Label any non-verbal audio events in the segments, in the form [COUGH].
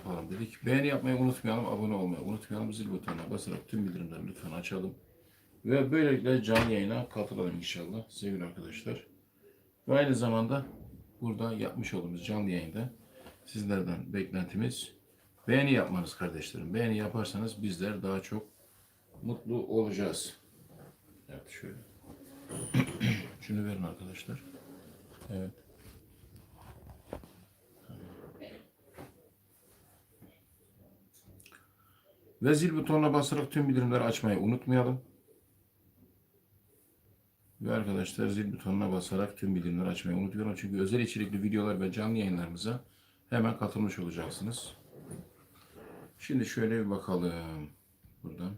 yapalım dedik. Beğeni yapmayı unutmayalım, abone olmayı unutmayalım. Zil butonuna basarak tüm bildirimleri lütfen açalım. Ve böylelikle canlı yayına katılalım inşallah sevgili arkadaşlar. Ve aynı zamanda burada yapmış olduğumuz canlı yayında sizlerden beklentimiz beğeni yapmanız kardeşlerim. Beğeni yaparsanız bizler daha çok mutlu olacağız. Evet şöyle. [CLEARS THROAT] Şunu verin arkadaşlar. Evet. Ve zil butonuna basarak tüm bildirimleri açmayı unutmayalım. Ve arkadaşlar zil butonuna basarak tüm bildirimleri açmayı unutmayalım. Çünkü özel içerikli videolar ve canlı yayınlarımıza hemen katılmış olacaksınız. Şimdi şöyle bir bakalım. Buradan.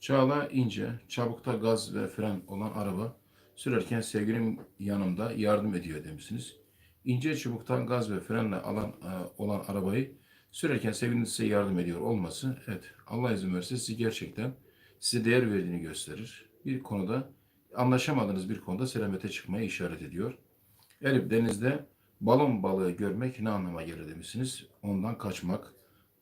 Çağla ince, çabukta gaz ve fren olan araba sürerken sevgilim yanımda yardım ediyor demişsiniz. İnce çubuktan gaz ve frenle alan e, olan arabayı sürerken sevgiliniz size yardım ediyor olması, evet Allah izin verirse sizi gerçekten size değer verdiğini gösterir. Bir konuda anlaşamadığınız bir konuda selamete çıkmaya işaret ediyor. Elif denizde balon balığı görmek ne anlama gelir demişsiniz. Ondan kaçmak.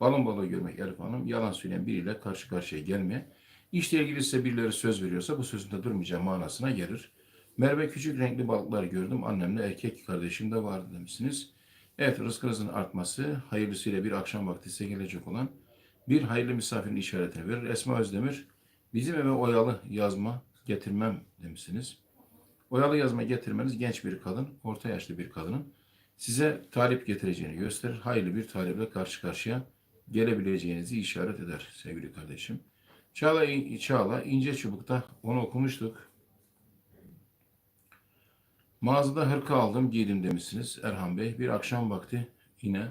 Balon balığı görmek Elif Hanım yalan söyleyen biriyle karşı karşıya gelmeye. İşle ilgili size birileri söz veriyorsa bu sözünde durmayacağı manasına gelir. Merve küçük renkli balıklar gördüm. Annemle erkek kardeşim de vardı demişsiniz. Evet rızkınızın artması hayırlısıyla bir akşam vakti size gelecek olan bir hayırlı misafirin işaretini verir. Esma Özdemir bizim eve oyalı yazma getirmem demişsiniz. Oyalı yazma getirmeniz genç bir kadın, orta yaşlı bir kadının size talip getireceğini gösterir. Hayırlı bir taleple karşı karşıya gelebileceğinizi işaret eder sevgili kardeşim. Çağla, Çağla ince çubukta onu okumuştuk. Mağazada hırka aldım giydim demişsiniz Erhan Bey. Bir akşam vakti yine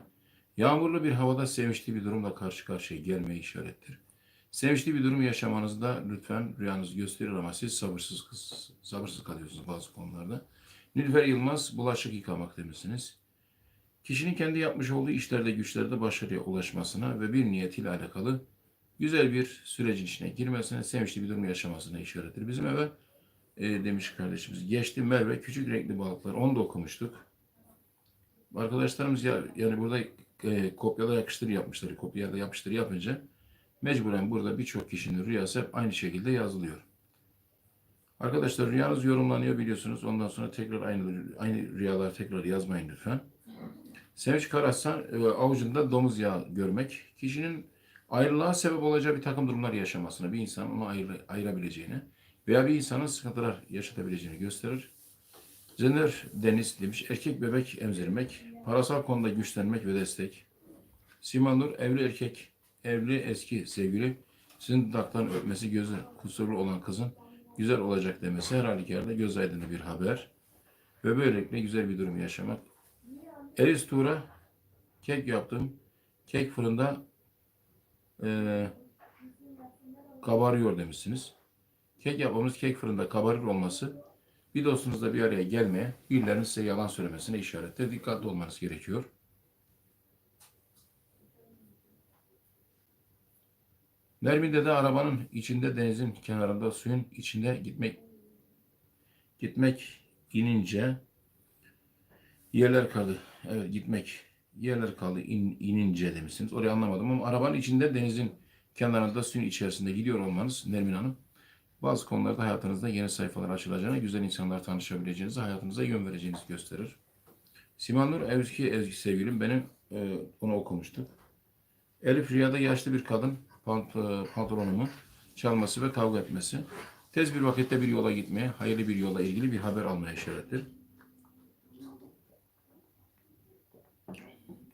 yağmurlu bir havada sevinçli bir durumla karşı karşıya gelmeye işarettir. Sevinçli bir durum yaşamanızda lütfen rüyanızı gösterir ama siz sabırsız sabırsız kalıyorsunuz bazı konularda. Nilüfer Yılmaz bulaşık yıkamak demişsiniz. Kişinin kendi yapmış olduğu işlerde güçlerde başarıya ulaşmasına ve bir niyetiyle alakalı güzel bir sürecin içine girmesine, sevinçli bir durum yaşamasına işarettir. Bizim eve e, demiş kardeşimiz. Geçti Merve küçük renkli balıklar. Onu da okumuştuk. Arkadaşlarımız ya, yani burada e, kopyala yapıştır yapmışlar. Kopyala yapıştır yapınca mecburen burada birçok kişinin rüyası hep aynı şekilde yazılıyor. Arkadaşlar rüyanız yorumlanıyor biliyorsunuz. Ondan sonra tekrar aynı aynı rüyalar tekrar yazmayın lütfen. Sevinç Karaslan e, avucunda domuz yağı görmek kişinin ayrılığa sebep olacağı bir takım durumlar yaşamasını, bir insanın onu ayrı, ayırabileceğini veya bir insanın sıkıntılar yaşatabileceğini gösterir. Zener Deniz demiş, erkek bebek emzirmek, parasal konuda güçlenmek ve destek. Simanur, evli erkek, evli eski sevgili, sizin dudaktan öpmesi gözü kusurlu olan kızın güzel olacak demesi her halükarda göz aydınlı bir haber. Ve böylelikle güzel bir durum yaşamak. Eris Tuğra, kek yaptım. Kek fırında e, kabarıyor demişsiniz. Kek yapmamız kek fırında kabarır olması bir dostunuzla bir araya gelmeye, birilerinin size yalan söylemesine işarettir. Dikkatli olmanız gerekiyor. Nermin'de de arabanın içinde denizin kenarında suyun içinde gitmek gitmek inince yerler kaldı. Evet gitmek yerler kaldı in, inince demişsiniz. Orayı anlamadım ama arabanın içinde denizin kenarında suyun içerisinde gidiyor olmanız Nermin Hanım bazı konularda hayatınızda yeni sayfalar açılacağını, güzel insanlar tanışabileceğinizi, hayatınıza yön vereceğinizi gösterir. Simanur Evski Ezgi sevgilim benim e, bunu okumuştuk. Elif Rüya'da yaşlı bir kadın pant e, pantolonumu çalması ve kavga etmesi. Tez bir vakitte bir yola gitmeye, hayırlı bir yola ilgili bir haber almaya işarettir.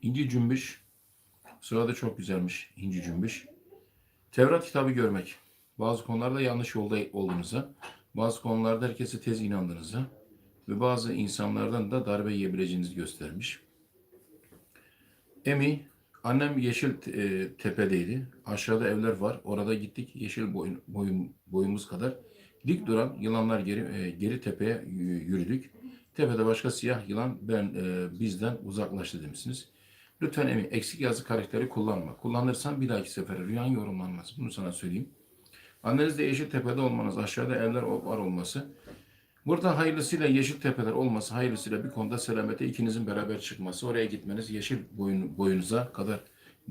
İnci Cümbüş. Sırada çok güzelmiş İnci Cümbüş. Tevrat kitabı görmek. Bazı konularda yanlış yolda olduğunuza, bazı konularda herkese tez inandığınıza ve bazı insanlardan da darbe yiyebileceğinizi göstermiş. Emi, annem Yeşil e, Tepe'deydi. Aşağıda evler var. Orada gittik. Yeşil boyun, boyum, boyumuz kadar. Dik duran yılanlar geri, e, geri tepeye yürüdük. Tepede başka siyah yılan ben e, bizden uzaklaştı demişsiniz. Lütfen Emi eksik yazı karakteri kullanma. Kullanırsan bir dahaki sefere rüyan yorumlanmaz. Bunu sana söyleyeyim. Annenizde Yeşiltepe'de olmanız, aşağıda evler var olması, Burada hayırlısıyla yeşil tepeler olması, hayırlısıyla bir konuda selamete ikinizin beraber çıkması, oraya gitmeniz, yeşil boyun, boyunuza kadar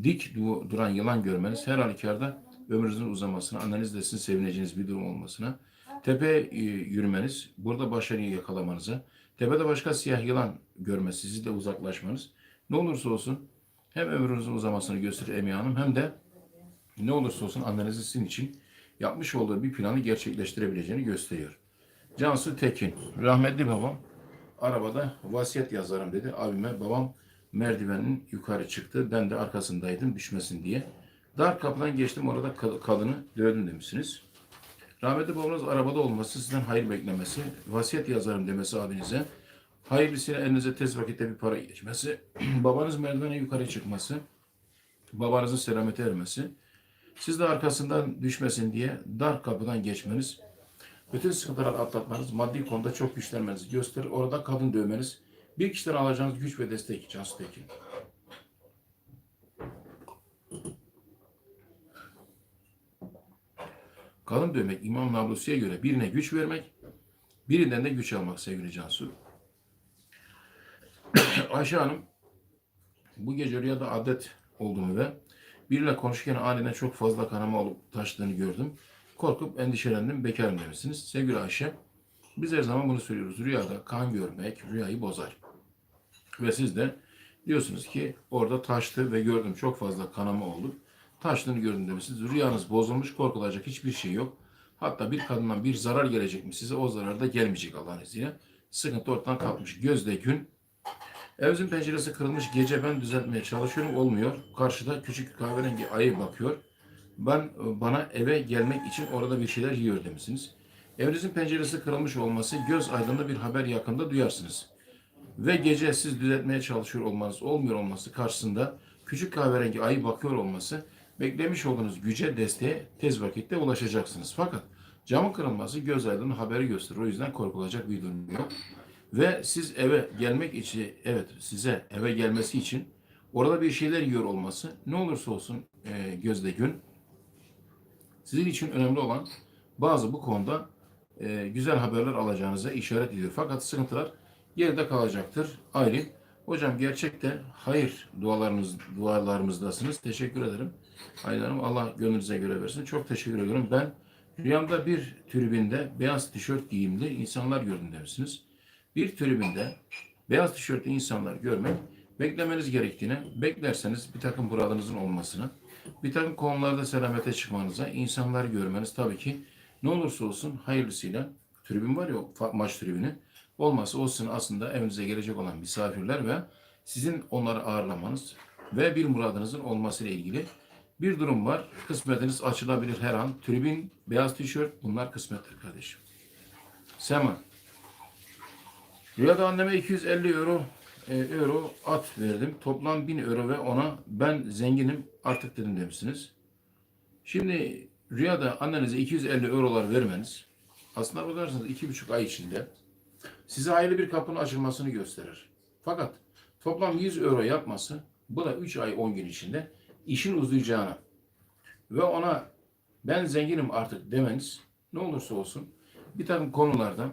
dik du- duran yılan görmeniz, her halükarda ömrünüzün uzamasına, annenizle sizin sevineceğiniz bir durum olmasına, tepe e, yürümeniz, burada başarıyı yakalamanıza, tepede başka siyah yılan görmesi, sizi de uzaklaşmanız, ne olursa olsun hem ömrünüzün uzamasını gösterir Emiye Hanım hem de ne olursa olsun annenizin sizin için yapmış olduğu bir planı gerçekleştirebileceğini gösteriyor. Cansu Tekin, rahmetli babam arabada vasiyet yazarım dedi. Abime babam merdivenin yukarı çıktı. Ben de arkasındaydım düşmesin diye. Dar kapıdan geçtim orada kad- kadını dövdüm demişsiniz. Rahmetli babanız arabada olması, sizden hayır beklemesi, vasiyet yazarım demesi abinize, hayırlısıyla elinize tez vakitte bir para geçmesi, [CLEARS THROAT] babanız merdivene yukarı çıkması, babanızın selamete ermesi, siz de arkasından düşmesin diye dar kapıdan geçmeniz, bütün sıkıntıları atlatmanız, maddi konuda çok güçlenmenizi gösterir. Orada kadın dövmeniz, bir kişiden alacağınız güç ve destek Cansu Tekin. Kadın dövmek İmam Nablusi'ye göre birine güç vermek, birinden de güç almak sevgili Cansu. [COUGHS] Ayşe Hanım, bu gece rüyada adet olduğunu ve biriyle konuşurken aniden çok fazla kanama olup taştığını gördüm. Korkup endişelendim, bekarım demişsiniz. Sevgili Ayşe, biz her zaman bunu söylüyoruz. Rüyada kan görmek rüyayı bozar. Ve siz de diyorsunuz ki orada taştı ve gördüm çok fazla kanama oldu. Taştığını gördüm demişsiniz. Rüyanız bozulmuş, korkulacak hiçbir şey yok. Hatta bir kadından bir zarar gelecek mi size o zarar da gelmeyecek Allah'ın izniyle. Sıkıntı ortadan kalkmış. Gözde gün Evimizin penceresi kırılmış. Gece ben düzeltmeye çalışıyorum. Olmuyor. Karşıda küçük kahverengi ayı bakıyor. Ben bana eve gelmek için orada bir şeyler yiyor demişsiniz. Evinizin penceresi kırılmış olması göz aydınlı bir haber yakında duyarsınız. Ve gece siz düzeltmeye çalışıyor olmanız, olmuyor olması karşısında küçük kahverengi ayı bakıyor olması beklemiş olduğunuz güce, desteğe tez vakitte ulaşacaksınız. Fakat camın kırılması göz aydınlı haberi gösterir. O yüzden korkulacak bir durum yok. Ve siz eve gelmek için, evet size eve gelmesi için orada bir şeyler yiyor olması ne olursa olsun e, gözde gün sizin için önemli olan bazı bu konuda e, güzel haberler alacağınıza işaret ediyor. Fakat sıkıntılar geride kalacaktır. Aylin, hocam gerçekte hayır dualarınız, dualarımızdasınız. Teşekkür ederim. Aylin Hanım Allah gönlünüze göre versin. Çok teşekkür ediyorum. Ben rüyamda bir tribünde beyaz tişört giyimli insanlar gördüm demişsiniz bir tribünde beyaz tişörtlü insanlar görmek beklemeniz gerektiğini, beklerseniz bir takım buradınızın olmasını, bir takım konularda selamete çıkmanıza, insanlar görmeniz tabii ki ne olursa olsun hayırlısıyla tribün var ya maç tribünü olmasa o sizin aslında evinize gelecek olan misafirler ve sizin onları ağırlamanız ve bir muradınızın olmasıyla ilgili bir durum var. Kısmetiniz açılabilir her an. Tribün, beyaz tişört bunlar kısmettir kardeşim. Sema. Rüyada anneme 250 euro e, euro at verdim. Toplam 1000 euro ve ona ben zenginim artık dedim demişsiniz. Şimdi rüyada annenize 250 eurolar vermeniz aslında bakarsanız iki buçuk ay içinde size hayırlı bir kapının açılmasını gösterir. Fakat toplam 100 euro yapması bu da 3 ay 10 gün içinde işin uzayacağına ve ona ben zenginim artık demeniz ne olursa olsun bir takım konularda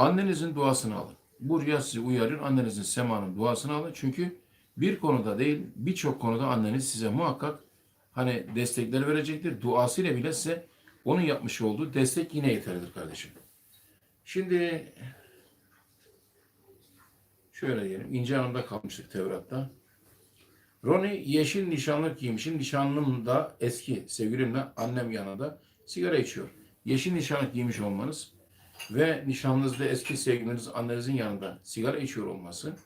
Annenizin duasını alın. Bu rüya sizi uyarır. Annenizin semanın duasını alın. Çünkü bir konuda değil birçok konuda anneniz size muhakkak hani destekler verecektir. Duasıyla bile size onun yapmış olduğu destek yine yeterlidir kardeşim. Şimdi şöyle diyelim. İnce Hanım'da kalmıştık Tevrat'ta. Roni yeşil nişanlık giymişim. Nişanlım da eski sevgilimle annem yanında sigara içiyor. Yeşil nişanlık giymiş olmanız ve nişanlınızda eski sevgiliniz annenizin yanında sigara içiyor olması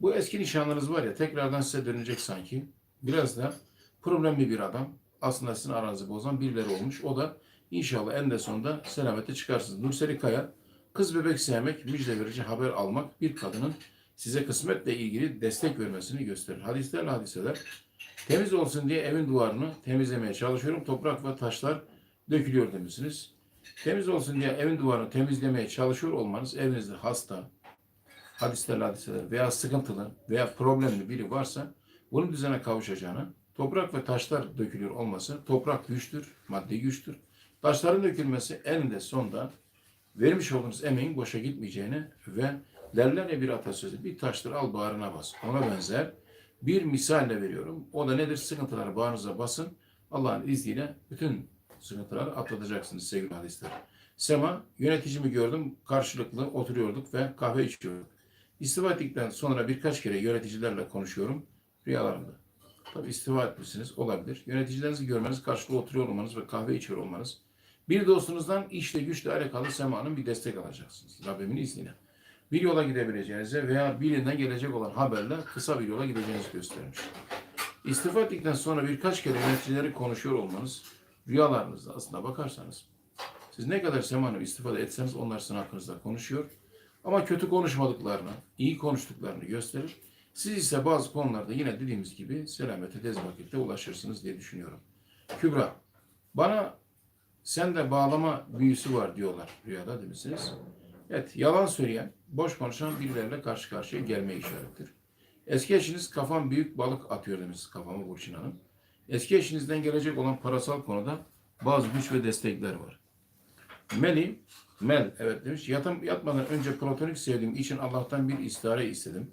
bu eski nişanlınız var ya tekrardan size dönecek sanki biraz da problemli bir adam aslında sizin aranızı bozan birileri olmuş o da inşallah en de sonunda selamete çıkarsınız. Nurseli Kaya kız bebek sevmek müjde verici haber almak bir kadının size kısmetle ilgili destek vermesini gösterir. Hadislerle hadiseler temiz olsun diye evin duvarını temizlemeye çalışıyorum. Toprak ve taşlar dökülüyor demişsiniz. Temiz olsun diye evin duvarını temizlemeye çalışıyor olmanız evinizde hasta, hadislerle hadiseler veya sıkıntılı veya problemli biri varsa bunun düzene kavuşacağını, toprak ve taşlar dökülüyor olması, toprak güçtür, maddi güçtür. Taşların dökülmesi eninde sonunda vermiş olduğunuz emeğin boşa gitmeyeceğini ve derler bir atasözü bir taştır al bağrına bas. Ona benzer bir misalle veriyorum. O da nedir? Sıkıntıları bağrınıza basın. Allah'ın izniyle bütün sıkıntıları atlatacaksınız sevgili hadisler. Sema yöneticimi gördüm. Karşılıklı oturuyorduk ve kahve içiyorduk. İstifa ettikten sonra birkaç kere yöneticilerle konuşuyorum rüyalarımda. Tabi istifa etmişsiniz olabilir. Yöneticilerinizi görmeniz, karşılıklı oturuyor olmanız ve kahve içiyor olmanız. Bir dostunuzdan işle güçle alakalı semanın bir destek alacaksınız. Rabbimin izniyle. Bir yola gidebileceğinize veya birinden gelecek olan haberle kısa bir yola gideceğinizi göstermiş. İstifa ettikten sonra birkaç kere yöneticileri konuşuyor olmanız rüyalarınızda aslında bakarsanız siz ne kadar semanı istifade etseniz onlar sizin hakkınızda konuşuyor. Ama kötü konuşmadıklarını, iyi konuştuklarını gösterir. Siz ise bazı konularda yine dediğimiz gibi selamete tez vakitte ulaşırsınız diye düşünüyorum. Kübra, bana sende bağlama büyüsü var diyorlar rüyada değil misiniz? Evet, yalan söyleyen, boş konuşan birileriyle karşı karşıya gelme işarettir. Eski eşiniz kafam büyük balık atıyor demişsiniz kafama Burçin Hanım. Eski eşinizden gelecek olan parasal konuda bazı güç ve destekler var. Meli, Mel evet demiş. Yatım, yatmadan önce platonik sevdiğim için Allah'tan bir istihare istedim.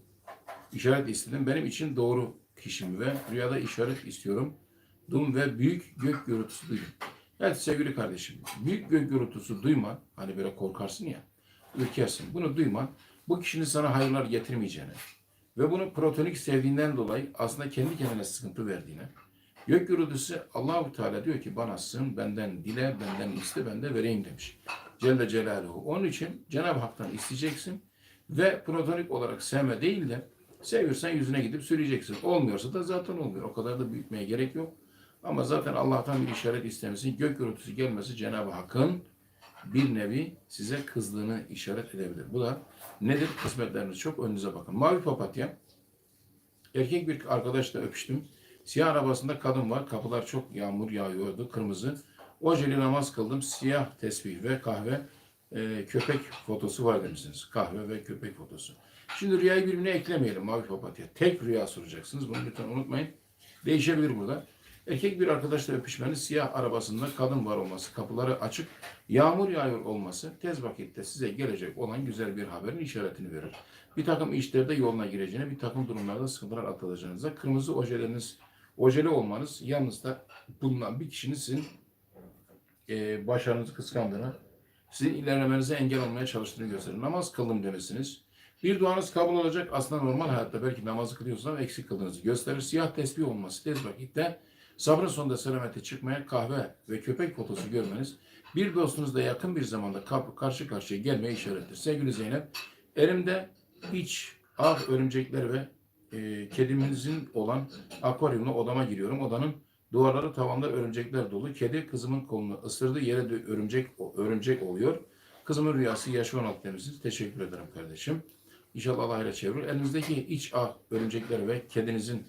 İşaret istedim. Benim için doğru kişim ve rüyada işaret istiyorum. Dum ve büyük gök gürültüsü duydum. Evet sevgili kardeşim, büyük gök gürültüsü duyma, hani böyle korkarsın ya, ürkersin. Bunu duyma, bu kişinin sana hayırlar getirmeyeceğine ve bunu platonik sevdiğinden dolayı aslında kendi kendine sıkıntı verdiğine, Gök gürültüsü Allahu Teala diyor ki bana sığın, benden dile, benden iste, ben de vereyim demiş. Celle Celaluhu. Onun için Cenab-ı Hak'tan isteyeceksin ve platonik olarak sevme değil de seviyorsan yüzüne gidip söyleyeceksin. Olmuyorsa da zaten olmuyor. O kadar da büyütmeye gerek yok. Ama zaten Allah'tan bir işaret istemesi, gök gürültüsü gelmesi Cenab-ı Hakk'ın bir nevi size kızdığını işaret edebilir. Bu da nedir? Kısmetleriniz çok önünüze bakın. Mavi papatya. Erkek bir arkadaşla öpüştüm. Siyah arabasında kadın var. Kapılar çok yağmur yağıyordu. Kırmızı. Ojeli namaz kıldım. Siyah tesbih ve kahve e, köpek fotosu var demişsiniz. Kahve ve köpek fotosu. Şimdi rüyayı birbirine eklemeyelim mavi papatya. Tek rüya soracaksınız. Bunu lütfen unutmayın. Değişebilir burada. Erkek bir arkadaşla öpüşmeniz, siyah arabasında kadın var olması, kapıları açık, yağmur yağıyor olması tez vakitte size gelecek olan güzel bir haberin işaretini verir. Bir takım işlerde yoluna gireceğine, bir takım durumlarda sıkıntılar atlatacağınıza, kırmızı ojeleriniz, ojeli olmanız yanınızda bulunan bir kişinin sizin e, başarınızı kıskandığını, sizin ilerlemenize engel olmaya çalıştığını gösterir. Namaz kıldım demişsiniz. Bir duanız kabul olacak. Aslında normal hayatta belki namazı kılıyorsunuz ama eksik kıldığınızı gösterir. Siyah tesbih olması tez vakitte sabrın sonunda selamete çıkmaya kahve ve köpek fotosu görmeniz bir dostunuzla yakın bir zamanda karşı karşıya gelmeye işarettir. Sevgili Zeynep, elimde iç, ağ örümcekler ve e, kedimizin olan akvaryumla odama giriyorum. Odanın duvarları tavanda örümcekler dolu. Kedi kızımın kolunu ısırdı. Yere de örümcek örümcek oluyor. Kızımın rüyası yaş 16 demişsiniz. Teşekkür ederim kardeşim. İnşallah Allah ile çevirir. Elinizdeki iç ağ örümcekleri ve kedinizin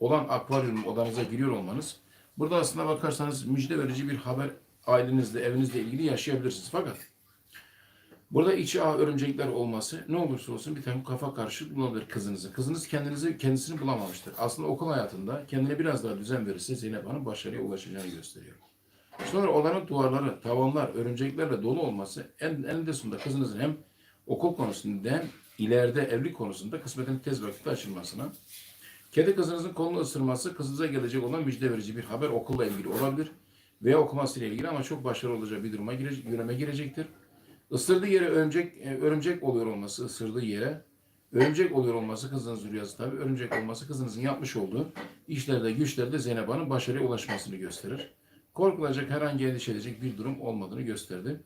olan akvaryum odanıza giriyor olmanız. Burada aslında bakarsanız müjde verici bir haber ailenizle, evinizle ilgili yaşayabilirsiniz. Fakat burada içi ağ örümcekler olması ne olursa olsun bir takım kafa karışık bulabilir kızınızın. Kızınız kendinizi kendisini bulamamıştır. Aslında okul hayatında kendine biraz daha düzen verirse Zeynep Hanım başarıya ulaşacağını gösteriyor. Sonra odanın duvarları, tavanlar, örümceklerle dolu olması en, eninde sonunda kızınızın hem okul konusunda hem ileride evlilik konusunda kısmetin tez vakitte açılmasına, kedi kızınızın kolunu ısırması kızınıza gelecek olan müjde verici bir haber okulla ilgili olabilir veya okumasıyla ilgili ama çok başarılı olacağı bir duruma girecek, yöneme girecektir. Isırdığı yere örümcek, e, örümcek oluyor olması, ısırdığı yere örümcek oluyor olması kızınızın rüyası tabii. Örümcek olması kızınızın yapmış olduğu işlerde, güçlerde Zeynep Hanım başarıya ulaşmasını gösterir. Korkulacak herhangi endişe edecek bir durum olmadığını gösterdi.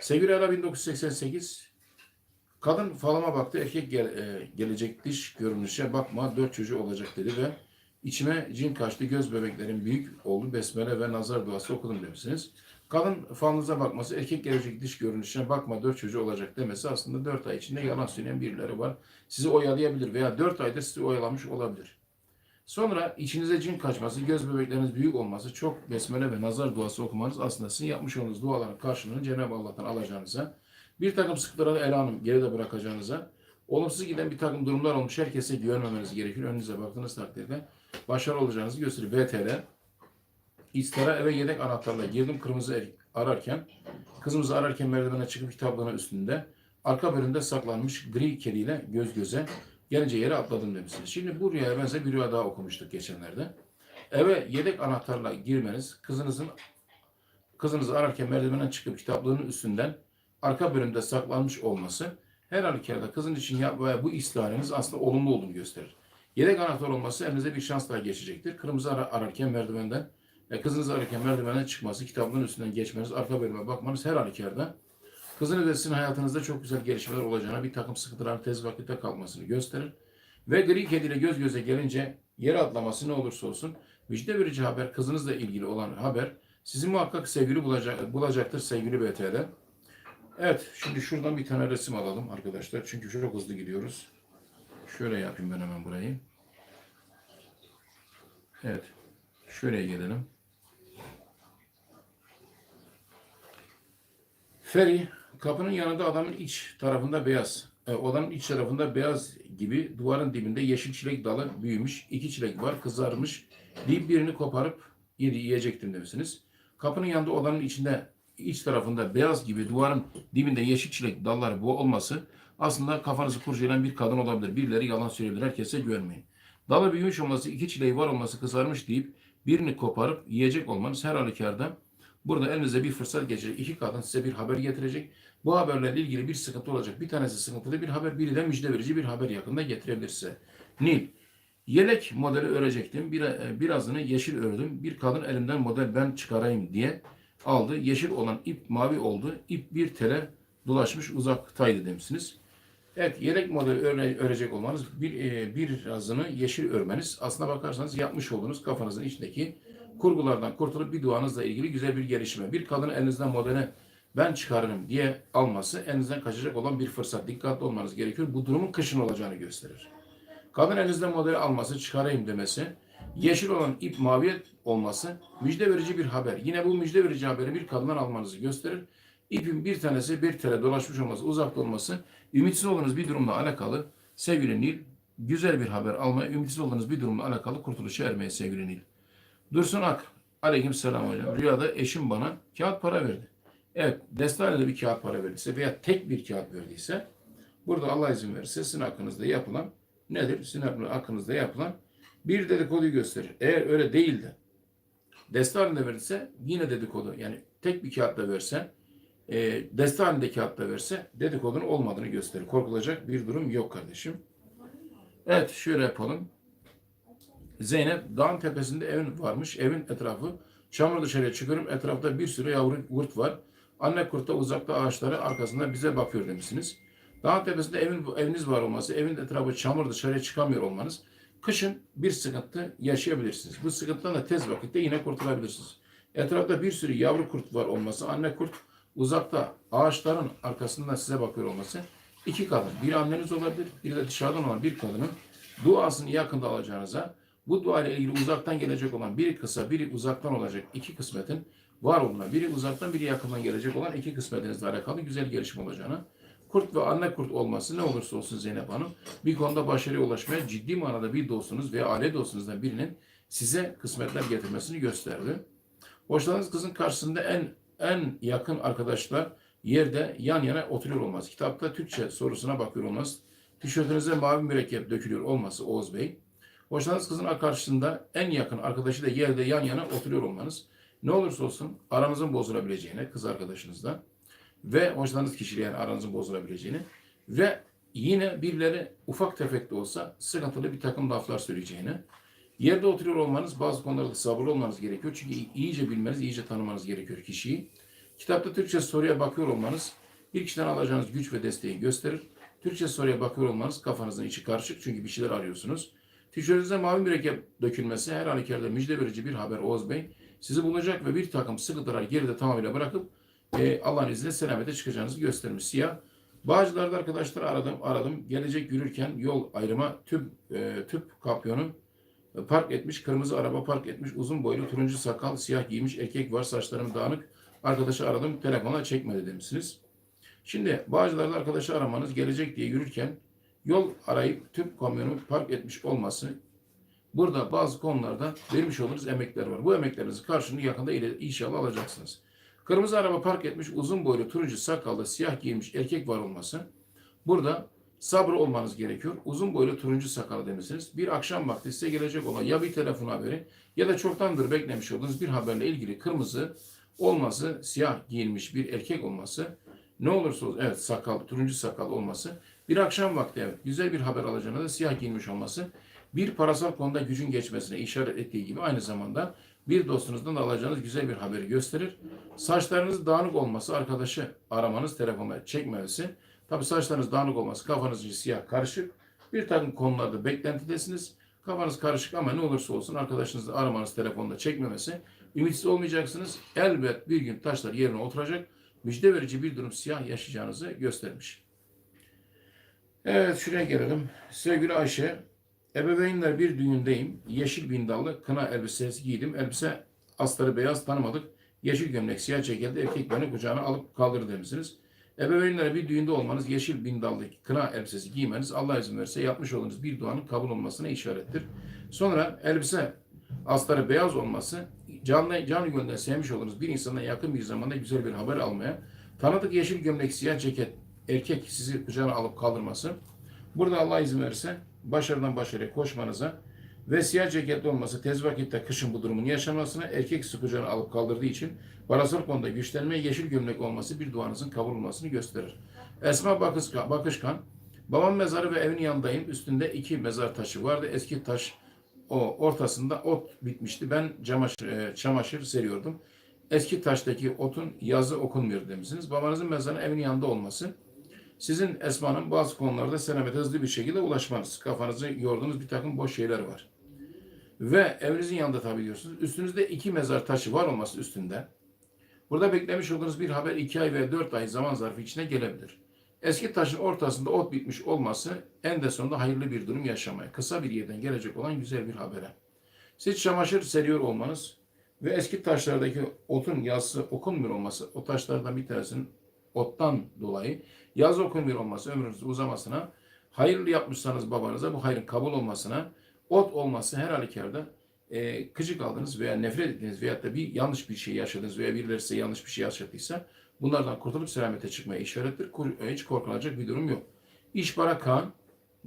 Sevgili Ara 1988 Kadın falama baktı. Erkek gel, e, gelecek dış görünüşe bakma. Dört çocuğu olacak dedi ve içime cin kaçtı. Göz bebeklerin büyük oldu. Besmele ve nazar duası okudum demişsiniz. Kadın falınıza bakması, erkek gelecek dış görünüşe bakma dört çocuğu olacak demesi aslında dört ay içinde yalan söyleyen birileri var. Sizi oyalayabilir veya dört ayda sizi oyalamış olabilir. Sonra içinize cin kaçması, göz bebekleriniz büyük olması, çok besmele ve nazar duası okumanız aslında sizin yapmış olduğunuz duaların karşılığını Cenab-ı Allah'tan alacağınıza, bir takım sıkıntıları ele hanım geride bırakacağınıza, olumsuz giden bir takım durumlar olmuş herkese güvenmemeniz gerekir. Önünüze baktığınız takdirde başarılı olacağınızı gösterir. VTR İstara eve yedek anahtarla girdim kırmızı erik ararken. Kızımızı ararken merdivene çıkıp kitaplığının üstünde. Arka bölümde saklanmış gri kediyle göz göze. Gelince yere atladım demişsiniz. Şimdi bu rüyaya benzer bir rüya daha okumuştuk geçenlerde. Eve yedek anahtarla girmeniz, kızınızın kızınızı ararken merdivenden çıkıp kitaplığının üstünden arka bölümde saklanmış olması her halükarda kızın için yap bu istihareniz aslında olumlu olduğunu gösterir. Yedek anahtar olması elinize bir şans daha geçecektir. Kırmızı ara, ararken merdivenden, e, kızınızı ararken merdivenden çıkması, kitaplığın üstünden geçmeniz, arka bölüme bakmanız her halükarda kızın ve sizin hayatınızda çok güzel gelişmeler olacağına, bir takım sıkıntıların tez vakitte kalkmasını gösterir. Ve gri kediyle göz göze gelince yere atlaması ne olursa olsun müjde verici haber, kızınızla ilgili olan haber sizi muhakkak sevgili bulacak, bulacaktır sevgili BT'de. Evet, şimdi şuradan bir tane resim alalım arkadaşlar. Çünkü çok hızlı gidiyoruz. Şöyle yapayım ben hemen burayı. Evet, şöyle gelelim. Feri, kapının yanında adamın iç tarafında beyaz. E, odanın iç tarafında beyaz gibi duvarın dibinde yeşil çilek dalı büyümüş. iki çilek var, kızarmış. Deyip birini koparıp yedi, yiyecektim demişsiniz. Kapının yanında odanın içinde iç tarafında beyaz gibi duvarın dibinde yeşil çilek dalları bu olması aslında kafanızı kurcalayan bir kadın olabilir. Birileri yalan söyleyebilir. Herkese güvenmeyin. Dalı büyümüş olması, iki çileği var olması, kızarmış deyip birini koparıp yiyecek olmanız her halükarda burada elinize bir fırsat geçecek. İki kadın size bir haber getirecek. Bu haberlerle ilgili bir sıkıntı olacak. Bir tanesi sıkıntılı bir haber, biri de müjde verici bir haber yakında getirebilir size. Nil. Yelek modeli örecektim. Bir, e, birazını yeşil ördüm. Bir kadın elimden model ben çıkarayım diye aldı. Yeşil olan ip mavi oldu. İp bir tele dolaşmış uzaktaydı demişsiniz. Evet yelek modeli öre, örecek olmanız bir, e, birazını yeşil örmeniz aslına bakarsanız yapmış olduğunuz kafanızın içindeki kurgulardan kurtulup bir duanızla ilgili güzel bir gelişme. Bir kadın elinizden modeli ben çıkarırım diye alması elinizden kaçacak olan bir fırsat. Dikkatli olmanız gerekiyor. Bu durumun kışın olacağını gösterir. Kadın elinizden modeli alması, çıkarayım demesi, yeşil olan ip mavi olması müjde verici bir haber. Yine bu müjde verici haberi bir kadından almanızı gösterir. İpin bir tanesi bir tele dolaşmış olması, uzakta olması, ümitsiz olduğunuz bir durumla alakalı sevgili Nil, güzel bir haber almaya, ümitsiz olduğunuz bir durumla alakalı kurtuluşa ermeye sevgili Nil. Dursun Ak, aleyküm selam hocam. Rüyada eşim bana kağıt para verdi. Evet, destanede bir kağıt para verdiyse veya tek bir kağıt verdiyse, burada Allah izin verirse sizin hakkınızda yapılan nedir? Sizin hakkınızda yapılan bir dedikoduyu gösterir. Eğer öyle değil de deste halinde verirse yine dedikodu. Yani tek bir kağıtla verse e, deste halinde kağıtla verse dedikodunun olmadığını gösterir. Korkulacak bir durum yok kardeşim. Evet şöyle yapalım. Zeynep dağın tepesinde evin varmış. Evin etrafı çamur dışarıya çıkıyorum. Etrafta bir sürü yavru kurt var. Anne kurt da uzakta ağaçları arkasında bize bakıyor demişsiniz. Dağın tepesinde evin, eviniz var olması, evin etrafı çamur dışarıya çıkamıyor olmanız kışın bir sıkıntı yaşayabilirsiniz. Bu sıkıntıdan da tez vakitte yine kurtulabilirsiniz. Etrafta bir sürü yavru kurt var olması, anne kurt uzakta ağaçların arkasından size bakıyor olması iki kadın, bir anneniz olabilir, bir de dışarıdan olan bir kadının duasını yakında alacağınıza, bu dua ile ilgili uzaktan gelecek olan biri kısa, biri uzaktan olacak iki kısmetin var olduğuna, biri uzaktan, biri yakından gelecek olan iki kısmetinizle alakalı güzel gelişme olacağına, kurt ve anne kurt olması ne olursa olsun Zeynep Hanım bir konuda başarıya ulaşmaya ciddi manada bir dostunuz veya aile dostunuzdan birinin size kısmetler getirmesini gösterdi. Hoşlandığınız kızın karşısında en en yakın arkadaşlar yerde yan yana oturuyor olması. Kitapta Türkçe sorusuna bakıyor olması. Tişörtünüze mavi mürekkep dökülüyor olması Oğuz Bey. Hoşlandığınız kızın karşısında en yakın arkadaşı da yerde yan yana oturuyor olmanız. Ne olursa olsun aranızın bozulabileceğine kız arkadaşınızla ve hoşlandığınız kişiyle yani aranızın bozulabileceğini ve yine birileri ufak tefek de olsa sıkıntılı bir takım laflar söyleyeceğini, yerde oturuyor olmanız bazı konularda sabırlı olmanız gerekiyor. Çünkü iyice bilmeniz, iyice tanımanız gerekiyor kişiyi. Kitapta Türkçe soruya bakıyor olmanız bir kişiden alacağınız güç ve desteği gösterir. Türkçe soruya bakıyor olmanız kafanızın içi karışık çünkü bir şeyler arıyorsunuz. Tişörtünüze mavi mürekkep dökülmesi her halükarda müjde verici bir haber Oğuz Bey. Sizi bulacak ve bir takım sıkıntılar geride tamamıyla bırakıp e, Allah'ın izniyle selamete çıkacağınızı göstermiş. Siyah. Bağcılar'da arkadaşlar aradım, aradım. Gelecek yürürken yol ayrıma tüp, e, tüp kapyonu e, park etmiş, kırmızı araba park etmiş, uzun boylu, turuncu sakal, siyah giymiş erkek var, saçlarım dağınık. Arkadaşı aradım, telefona çekmedi demişsiniz. Şimdi Bağcılar'da arkadaşı aramanız gelecek diye yürürken yol arayıp tüp kamyonu park etmiş olması Burada bazı konularda vermiş olduğunuz emekler var. Bu emeklerinizin karşılığını yakında inşallah alacaksınız. Kırmızı araba park etmiş uzun boylu turuncu sakallı siyah giymiş erkek var olması. Burada sabrı olmanız gerekiyor. Uzun boylu turuncu sakallı demişsiniz. Bir akşam vakti size gelecek olan ya bir telefon haberi ya da çoktandır beklemiş olduğunuz bir haberle ilgili kırmızı olması, siyah giyinmiş bir erkek olması, ne olursa olsun, evet sakal, turuncu sakal olması, bir akşam vakti evet güzel bir haber alacağına da siyah giyinmiş olması, bir parasal konuda gücün geçmesine işaret ettiği gibi aynı zamanda bir dostunuzdan da alacağınız güzel bir haberi gösterir. Saçlarınız dağınık olması, arkadaşı aramanız, telefonla çekmemesi, tabi saçlarınız dağınık olması, kafanız siyah karışık, bir takım konularda beklentidesiniz. Kafanız karışık ama ne olursa olsun arkadaşınızı aramanız, telefonla çekmemesi, ümitsiz olmayacaksınız. Elbet bir gün taşlar yerine oturacak, müjde verici bir durum siyah yaşayacağınızı göstermiş. Evet şuraya gelelim. Sevgili Ayşe, ebeveynler bir düğündeyim. Yeşil bindallı kına elbisesi giydim. Elbise astarı beyaz tanımadık. Yeşil gömlek, siyah ceketli erkek beni kucağına alıp kaldırır demişsiniz. Ebeveynlere bir düğünde olmanız, yeşil bindallı kına elbisesi giymeniz Allah izin verirse yapmış olduğunuz bir duanın kabul olmasına işarettir. Sonra elbise astarı beyaz olması, canlı, canı gönülden sevmiş olduğunuz bir insana yakın bir zamanda güzel bir haber almaya, tanıdık yeşil gömlek, siyah ceket, erkek sizi kucağına alıp kaldırması, burada Allah izin verirse başarıdan başarıya koşmanıza ve siyah ceketli olması tez vakitte kışın bu durumun yaşanmasına erkek sizi alıp kaldırdığı için parasal konuda güçlenme yeşil gömlek olması bir duanızın kabul olmasını gösterir. Esma Bakışkan, Bakışkan babam mezarı ve evin yanındayım. Üstünde iki mezar taşı vardı. Eski taş o ortasında ot bitmişti. Ben çamaşır, e, çamaşır seriyordum. Eski taştaki otun yazı okunmuyor demişsiniz. Babanızın mezarının evin yanında olması sizin Esma'nın bazı konularda selamete hızlı bir şekilde ulaşmanız. Kafanızı yorduğunuz bir takım boş şeyler var. Ve evinizin yanında tabii diyorsunuz. Üstünüzde iki mezar taşı var olması üstünde. Burada beklemiş olduğunuz bir haber iki ay ve dört ay zaman zarfı içine gelebilir. Eski taşın ortasında ot bitmiş olması en de sonunda hayırlı bir durum yaşamaya, kısa bir yerden gelecek olan güzel bir habere. Siz çamaşır seriyor olmanız ve eski taşlardaki otun yazısı okunmuyor olması, o taşlardan bir tanesinin ottan dolayı yazı okunmuyor olması ömrünüzün uzamasına, hayırlı yapmışsanız babanıza bu hayrın kabul olmasına, ot olması her halükarda e, kıcık aldınız veya nefret ettiniz veyahut da bir yanlış bir şey yaşadınız veya birileri size yanlış bir şey yaşattıysa bunlardan kurtulup selamete çıkmaya işarettir. E, Hiç korkulacak bir durum yok. İş para Kaan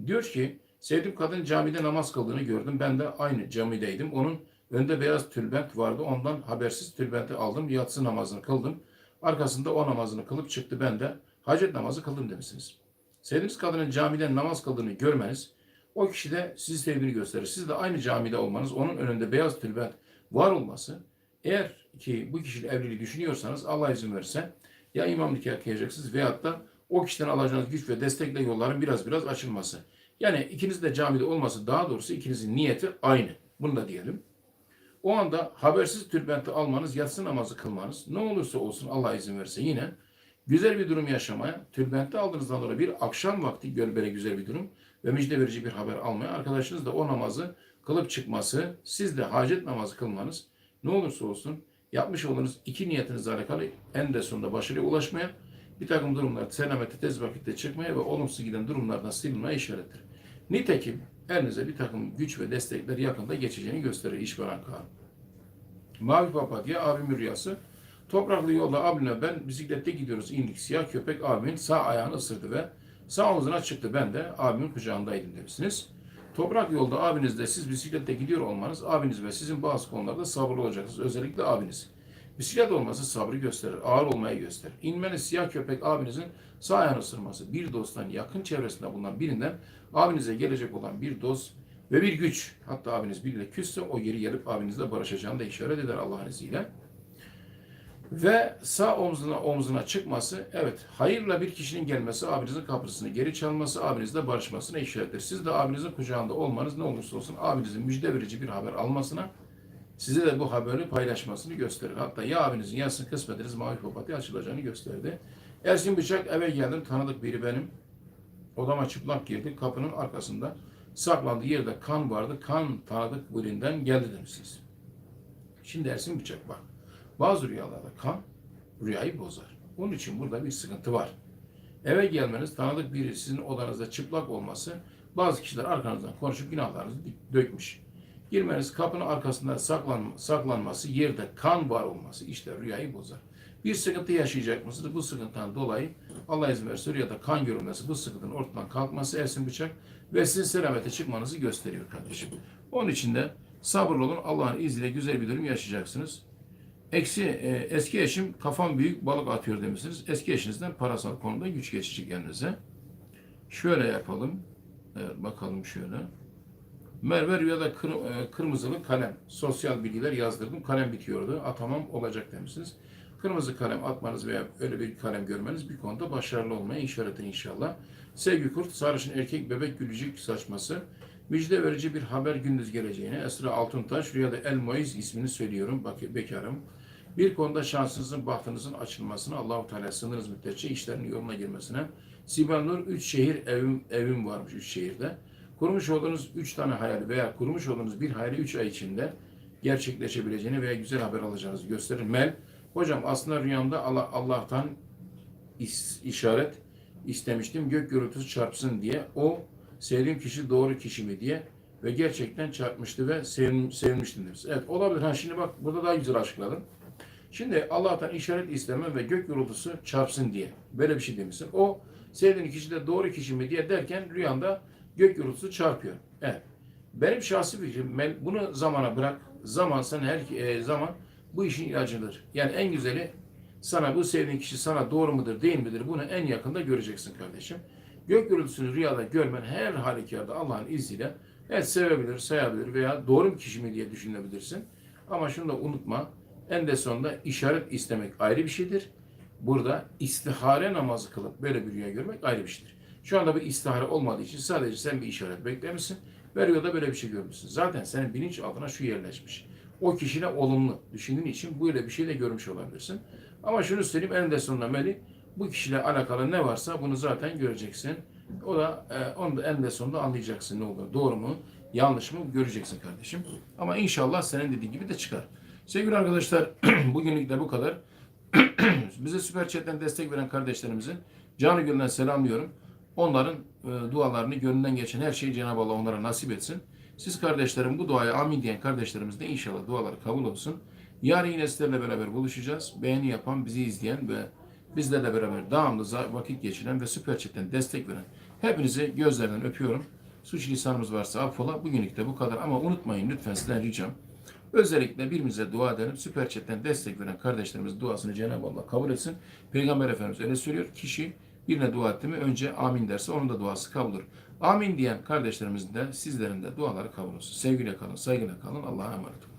diyor ki sevdiğim kadın camide namaz kıldığını gördüm. Ben de aynı camideydim. Onun önünde beyaz tülbent vardı. Ondan habersiz tülbenti aldım. Yatsı namazını kıldım. Arkasında o namazını kılıp çıktı. Ben de hacet namazı kıldım demişsiniz. Sevdiğiniz kadının camide namaz kıldığını görmeniz o kişi de sizi sevdiğini gösterir. Siz de aynı camide olmanız, onun önünde beyaz tülbent var olması, eğer ki bu kişiyle evliliği düşünüyorsanız Allah izin verirse ya imam nikah kıyacaksınız veyahut da o kişiden alacağınız güç ve destekle yolların biraz biraz açılması. Yani ikiniz de camide olması daha doğrusu ikinizin niyeti aynı. Bunu da diyelim. O anda habersiz tülbenti almanız, yatsı namazı kılmanız ne olursa olsun Allah izin verirse yine güzel bir durum yaşamaya, tülbenti aldığınızdan dolayı bir akşam vakti böyle güzel bir durum ve müjde verici bir haber almaya, arkadaşınız da o namazı kılıp çıkması, siz de hacet namazı kılmanız ne olursa olsun yapmış olduğunuz iki niyetinizle alakalı en de sonunda başarıya ulaşmaya, bir takım durumlar selamete tez vakitte çıkmaya ve olumsuz giden durumlardan sıyrılmaya işarettir. Nitekim elinize bir takım güç ve destekler yakında geçeceğini gösterir işveren Kaan. Mavi Papatya abimin rüyası. Topraklı yolda abimle ben bisiklette gidiyoruz. İndik siyah köpek abimin sağ ayağını ısırdı ve sağ omzuna çıktı. Ben de abimin kucağındaydım demişsiniz. Toprak yolda abinizle siz bisiklette gidiyor olmanız abiniz ve sizin bazı konularda sabırlı olacaksınız. Özellikle abiniz. Bisiklet olması sabrı gösterir, ağır olmayı gösterir. İnmeniz siyah köpek abinizin sağ ayağını ısırması, bir dosttan yakın çevresinde bulunan birinden abinize gelecek olan bir dost ve bir güç, hatta abiniz biriyle küsse o geri gelip abinizle barışacağını da işaret eder Allah'ın izniyle. Ve sağ omzuna omzuna çıkması, evet hayırla bir kişinin gelmesi, abinizin kapısını geri çalması, abinizle barışmasına işarettir. Siz de abinizin kucağında olmanız ne olursa olsun abinizin müjde verici bir haber almasına, size de bu haberi paylaşmasını gösterir. Hatta ya abinizin ya sizin kısmetiniz mavi papatya açılacağını gösterdi. Ersin Bıçak eve geldim, tanıdık biri benim. Odama çıplak girdi, kapının arkasında saklandığı yerde kan vardı. Kan tanıdık birinden geldi demişsiniz. Şimdi Ersin Bıçak bak. Bazı rüyalarda kan rüyayı bozar. Onun için burada bir sıkıntı var. Eve gelmeniz, tanıdık biri sizin odanızda çıplak olması, bazı kişiler arkanızdan konuşup günahlarınızı dökmüş. Girmeniz kapının arkasında saklan, saklanması, yerde kan var olması işte rüyayı bozar. Bir sıkıntı yaşayacak mısınız? Bu sıkıntıdan dolayı Allah izin verirse rüyada kan görülmesi, bu sıkıntının ortadan kalkması, Ersin Bıçak ve sizin selamete çıkmanızı gösteriyor kardeşim. Onun için de sabırlı olun. Allah'ın izniyle güzel bir durum yaşayacaksınız. Eksi e, eski eşim kafam büyük balık atıyor demişsiniz. Eski eşinizden parasal konuda güç geçecek elinize. Şöyle yapalım. Evet, bakalım şöyle. Merve rüyada kır, e, kırmızılı kalem. Sosyal bilgiler yazdırdım. Kalem bitiyordu. Atamam olacak demişsiniz. Kırmızı kalem atmanız veya öyle bir kalem görmeniz bir konuda başarılı olmaya işarettir inşallah. Sevgi Kurt, sarışın erkek bebek gülücük saçması. Müjde verici bir haber gündüz geleceğine. Esra Altuntaş, rüyada El Moiz ismini söylüyorum. Bak, bekarım. Bir konuda şansınızın, bahtınızın açılmasına, Allahu Teala sınırınız müddetçe işlerin yoluna girmesine. Sibel Nur, üç şehir evim, evim varmış üç şehirde. Kurmuş olduğunuz üç tane hayali veya kurmuş olduğunuz bir hayali üç ay içinde gerçekleşebileceğini veya güzel haber alacağınızı gösterir. Mel, hocam aslında rüyamda Allah, Allah'tan is- işaret istemiştim. Gök gürültüsü çarpsın diye. O sevdiğim kişi doğru kişi mi diye ve gerçekten çarpmıştı ve sevin, sevinmiştim demiş. Evet olabilir. Ha şimdi bak burada daha güzel açıkladım. Şimdi Allah'tan işaret istemem ve gök gürültüsü çarpsın diye. Böyle bir şey demişsin. O sevdiğin kişi de doğru kişi mi diye derken rüyanda gök gürültüsü çarpıyor. Evet. Benim şahsi fikrim ben bunu zamana bırak. Zaman sen her e, zaman bu işin ilacıdır. Yani en güzeli sana bu sevdiğin kişi sana doğru mudur değil midir bunu en yakında göreceksin kardeşim. Gök gürültüsünü rüyada görmen her halükarda Allah'ın izniyle evet sevebilir, sayabilir veya doğru bir kişi mi diye düşünebilirsin. Ama şunu da unutma. En de sonunda işaret istemek ayrı bir şeydir. Burada istihare namazı kılıp böyle bir rüya görmek ayrı bir şeydir. Şu anda bir istihare olmadığı için sadece sen bir işaret beklemişsin ve rüyada böyle bir şey görmüşsün. Zaten senin bilinç altına şu yerleşmiş. O kişine olumlu düşündüğün için böyle bir şey de görmüş olabilirsin. Ama şunu söyleyeyim en de sonunda Meli bu kişiyle alakalı ne varsa bunu zaten göreceksin. O da e, onu da en de sonunda anlayacaksın ne olur. Doğru mu, yanlış mı göreceksin kardeşim. Ama inşallah senin dediğin gibi de çıkar. Sevgili arkadaşlar [CLEARS THROAT] bugünlük de bu kadar. [CLEARS THROAT] Bize Süper Chat'ten destek veren kardeşlerimizin canı gönülden selamlıyorum. Onların e, dualarını gönlünden geçen her şeyi Cenab-ı Allah onlara nasip etsin. Siz kardeşlerim bu duaya amin diyen kardeşlerimiz de inşallah duaları kabul olsun. Yarın yine sizlerle beraber buluşacağız. Beğeni yapan, bizi izleyen ve bizlerle beraber devamlı vakit geçiren ve Süper Chat'ten destek veren hepinizi gözlerinden öpüyorum. Suç lisanımız varsa affola. Bugünlük de bu kadar ama unutmayın lütfen sizden ricam. Özellikle birbirimize dua edelim. Süper Chat'ten destek veren kardeşlerimizin duasını Cenab-ı Allah kabul etsin. Peygamber Efendimiz öyle söylüyor. Kişi birine dua etti mi önce amin derse onun da duası kabul olur. Amin diyen kardeşlerimizin de sizlerin de duaları kabul olsun. Sevgiyle kalın, saygıyla kalın. Allah'a emanet olun.